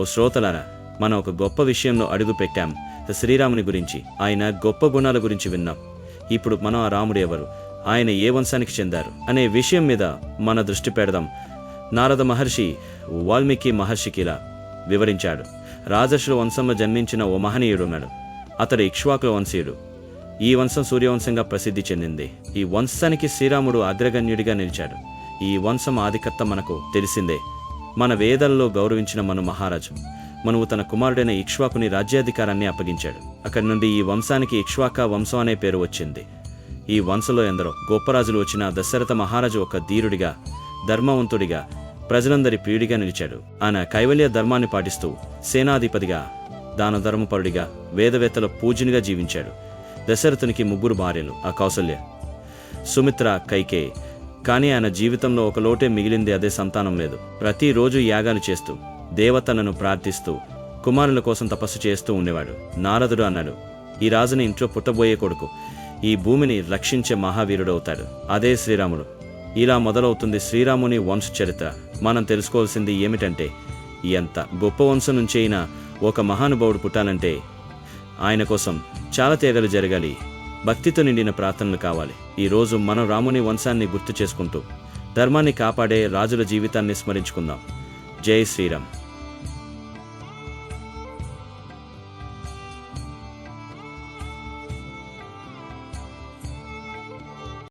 ఓ శ్రోతలారా మనం ఒక గొప్ప విషయంలో అడుగు పెట్టాం. శ్రీరాముని గురించి ఆయన గొప్ప గుణాల గురించి విన్నాం. ఇప్పుడు మనం ఆ రాముడు ఎవరు? ఆయన ఏ వంశానికి చెందారు? అనే విషయం మీద మన దృష్టి పెడదాం. నారద మహర్షి వాల్మీకి మహర్షికి ఇలా వివరించాడు. రాజశ్రు వంశంలో జన్మించిన ఓ మహనీయుడు ఉన్నాడు. అతడు ఇక్ష్వాకుల వంశీయుడు. ఈ వంశం సూర్యవంశంగా ప్రసిద్ధి చెందింది. ఈ వంశానికి శ్రీరాముడు అగ్రగణ్యుడిగా నిలిచాడు. ఈ వంశం ఆధికత్తం మనకు తెలిసిందే. మన వేదాల్లో గౌరవించిన మను మహారాజు. మనువు తన కుమారుడైన ఇక్ష్వాకుని రాజ్యాధికారాన్ని అప్పగించాడు. అక్కడి నుండి ఈ వంశానికి ఇక్ష్వాక వంశం అనే పేరు వచ్చింది. ఈ వంశంలో ఎందరో గోపరాజులు వచ్చిన దశరథ మహారాజు ఒక ధీరుడిగా ధర్మవంతుడిగా ప్రజలందరి ప్రియుడిగా నిలిచాడు. ఆయన కైవల్య ధర్మాన్ని పాటిస్తూ సేనాధిపతిగా దాన ధర్మపరుడిగా వేదవేత్తల పూజనిగా జీవించాడు. దశరథునికి ముగ్గురు భార్యలు ఆ కౌసల్య సుమిత్ర కైకే కానీ ఆయన జీవితంలో ఒక లోటే మిగిలింది అదే సంతానం లేదు. ప్రతిరోజు యాగాలు చేస్తూ దేవతలను ప్రార్థిస్తూ కుమారుల కోసం తపస్సు చేస్తూ ఉండేవాడు. నారదుడు అన్నాడు ఈ రాజుని ఇంట్లో పుట్టబోయే కొడుకు ఈ భూమిని రక్షించే మహావీరుడు అవుతాడు అదే శ్రీరాముడు. ఇలా మొదలవుతుంది శ్రీరాముని వంశ చరిత్ర. మనం తెలుసుకోవాల్సింది ఏమిటంటే ఎంత గొప్ప వంశం నుంచి అయినా ఒక మహానుభావుడు పుట్టాలంటే ఆయన కోసం చాలా తేగలు జరగాలి. భక్తితో నిండిన ప్రార్థనలు కావాలి. ఈరోజు మనం రాముని వంశాన్ని గుర్తు చేసుకుంటూ ధర్మాన్ని కాపాడే రాజుల జీవితాన్ని స్మరించుకుందాం. జై శ్రీరామ్.